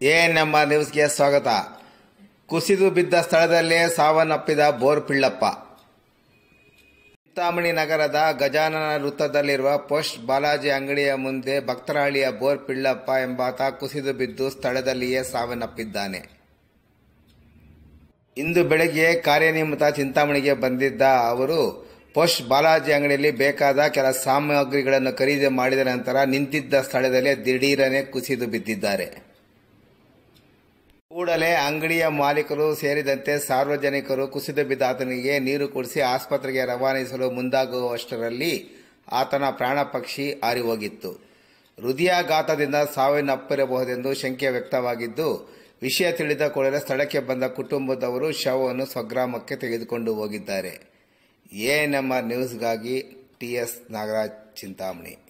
ANMR ನ್ಯೂಸ್ಗೆ ಸ್ವಾಗತ. ಕುಸಿದು ಬಿದ್ದ ಸ್ಥಳದಲ್ಲೇ ಸಾವನ್ನಪ್ಪಿದ ಬೋರ್ ಪಿಳ್ಳಪ್ಪ. ಚಿಂತಾಮಣಿ ನಗರದ ಗಜಾನನ ವೃತ್ತದಲ್ಲಿರುವ ಪೋಸ್ಟ್ ಬಾಲಾಜಿ ಅಂಗಡಿಯ ಮುಂದೆ ಭಕ್ತರಹಳ್ಳಿಯ ಬೋರ್ ಪಿಳ್ಳಪ್ಪ ಎಂಬಾತ ಕುಸಿದು ಬಿದ್ದು ಸ್ಥಳದಲ್ಲಿಯೇ ಸಾವನ್ನಪ್ಪಿದ್ದಾನೆ. ಇಂದು ಬೆಳಗ್ಗೆ ಕಾರ್ಯನಿಮಿತ್ತ ಚಿಂತಾಮಣಿಗೆ ಬಂದಿದ್ದ ಅವರು, ಪೋಸ್ಟ್ ಬಾಲಾಜಿ ಅಂಗಡಿಯಲ್ಲಿ ಬೇಕಾದ ಕೆಲ ಸಾಮಗ್ರಿಗಳನ್ನು ಖರೀದಿ ಮಾಡಿದ ನಂತರ ನಿಂತಿದ್ದ ಸ್ಥಳದಲ್ಲೇ ದಿಢೀರನೆ ಕುಸಿದು ಬಿದ್ದಿದ್ದಾರೆ. ಕೂಡಲೇ ಅಂಗಡಿಯ ಮಾಲೀಕರು ಸೇರಿದಂತೆ ಸಾರ್ವಜನಿಕರು ಕುಸಿದು ಬಿದ್ದ ಆತನಿಗೆ ನೀರು ಕುಡಿಸಿ ಆಸ್ಪತ್ರೆಗೆ ರವಾನಿಸಲು ಮುಂದಾಗುವಷ್ಟರಲ್ಲಿ ಆತನ ಪ್ರಾಣ ಪಕ್ಷಿ ಹಾರಿಹೋಗಿತ್ತು. ಹೃದಯಾಘಾತದಿಂದ ಸಾವಿನಪ್ಪಿರಬಹುದೆಂದು ಶಂಕೆ ವ್ಯಕ್ತವಾಗಿದ್ದು, ವಿಷಯ ತಿಳಿದ ಕೂಡಲೇ ಸ್ಥಳಕ್ಕೆ ಬಂದ ಕುಟುಂಬದವರು ಶವವನ್ನು ಸ್ವಗ್ರಾಮಕ್ಕೆ ತೆಗೆದುಕೊಂಡು ಹೋಗಿದ್ದಾರೆ. ಎಎನ್ಎಂಆರ್ ನ್ಯೂಸ್ಗಾಗಿ ಟಿಎಸ್ ನಾಗರಾಜ್ ಚಿಂತಾಮಣಿ.